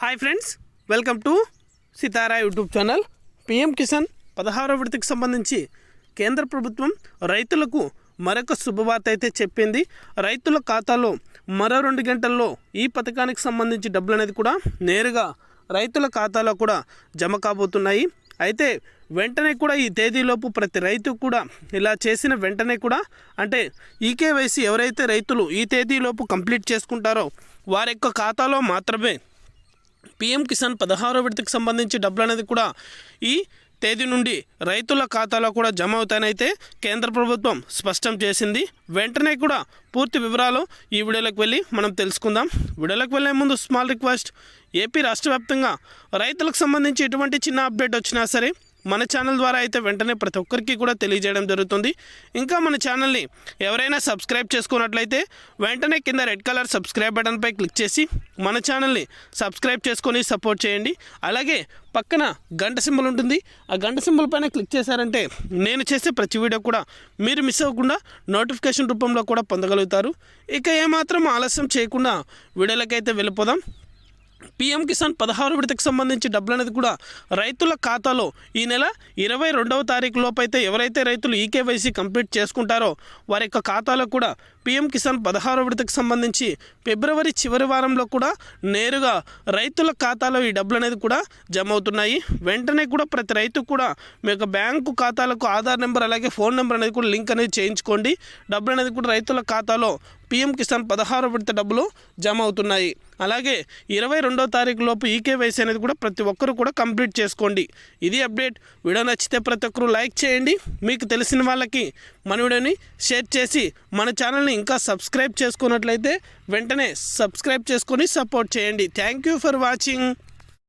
Hi friends welcome to Sitara YouTube channel PM Kisan పదహారో విడతకు సంబంధించి కేంద్ర ప్రభుత్వం రైతులకు మరొక శుభవార్త అయితే చెప్పింది. రైతుల ఖాతాలో మరో రెండు గంటల్లో ఈ పథకానికి సంబంధించి డబ్బులు అనేది కూడా నేరుగా రైతుల ఖాతాలో కూడా జమ కాబోతున్నాయి. అయితే వెంటనే కూడా ఈ తేదీలోపు ప్రతి రైతు కూడా ఇలా చేసిన వెంటనే కూడా అంటే ఈకేవైసీ ఎవరైతే రైతులు ఈ తేదీలోపు కంప్లీట్ చేసుకుంటారో వారి యొక్క ఖాతాలో మాత్రమే పిఎం కిసాన్ పదహారో విడతకు సంబంధించి డబ్బులు అనేది కూడా ఈ తేదీ నుండి రైతుల ఖాతాలో కూడా జమ అవుతానైతే కేంద్ర ప్రభుత్వం స్పష్టం చేసింది. వెంటనే కూడా పూర్తి వివరాలు ఈ వీడియోలోకి వెళ్ళి మనం తెలుసుకుందాం. వీడియోలోకి వెళ్ళే ముందు స్మాల్ రిక్వెస్ట్ ఏపీ రాష్ట్ర వ్యాప్తంగా రైతులకు సంబంధించి ఎటువంటి చిన్న అప్డేట్ వచ్చినా సరే మన ఛానల్ ద్వారా అయితే వెంటనే ప్రతి ఒక్కరికి కూడా తెలియజేయడం జరుగుతుంది. ఇంకా మన ఛానల్ని ఎవరైనా సబ్స్క్రైబ్ చేసుకున్నట్లయితే వెంటనే కింద రెడ్ కలర్ సబ్స్క్రైబ్ బటన్పై క్లిక్ చేసి మన ఛానల్ని సబ్స్క్రైబ్ చేసుకొని సపోర్ట్ చేయండి. అలాగే పక్కన గంట సింబల్ ఉంటుంది. ఆ గంట సింబల్ పైన క్లిక్ చేశారంటే నేను చేసే ప్రతి వీడియో కూడా మీరు మిస్ అవ్వకుండా నోటిఫికేషన్ రూపంలో కూడా పొందగలుగుతారు. ఇక ఏమాత్రం ఆలస్యం చేయకుండా వీడియోలకైతే వెళ్ళిపోదాం. పీఎం కిసాన్ పదహారు విడతకు సంబంధించి డబ్బులు అనేది కూడా రైతుల ఖాతాలో ఈ నెల ఇరవై రెండవ తారీఖు లోపైతే ఎవరైతే రైతులు ఈకేవైసీ కంప్లీట్ చేసుకుంటారో వారి యొక్క ఖాతాలో కూడా పీఎం కిసాన్ పదహారు విడతకు సంబంధించి ఫిబ్రవరి చివరి వారంలో కూడా నేరుగా రైతుల ఖాతాలో ఈ డబ్బులు అనేది కూడా జమ అవుతున్నాయి వెంటనే కూడా ప్రతి రైతు కూడా మీ యొక్క బ్యాంకు ఖాతాలకు ఆధార్ నెంబర్ అలాగే ఫోన్ నెంబర్ అనేది కూడా లింక్ అనేది చేయించుకోండి. డబ్బులు అనేది కూడా రైతుల ఖాతాలో పీఎం కిసాన్ పదహారు విడత డబ్బులు జమ అవుతున్నాయి అలాగే ఇరవై రెండో తారీఖు లోపు ఈకేవైసీ అనేది కూడా ప్రతి ఒక్కరు కూడా కంప్లీట్ చేసుకోండి. ఇది అప్డేట్. వీడియో నచ్చితే ప్రతి ఒక్కరు లైక్ చేయండి. మీకు తెలిసిన వాళ్ళకి మన వీడియోని షేర్ చేసి మన ఛానల్ని ఇంకా సబ్స్క్రైబ్ చేసుకున్నట్లయితే వెంటనే సబ్స్క్రైబ్ చేసుకొని సపోర్ట్ చేయండి. Thank you for watching.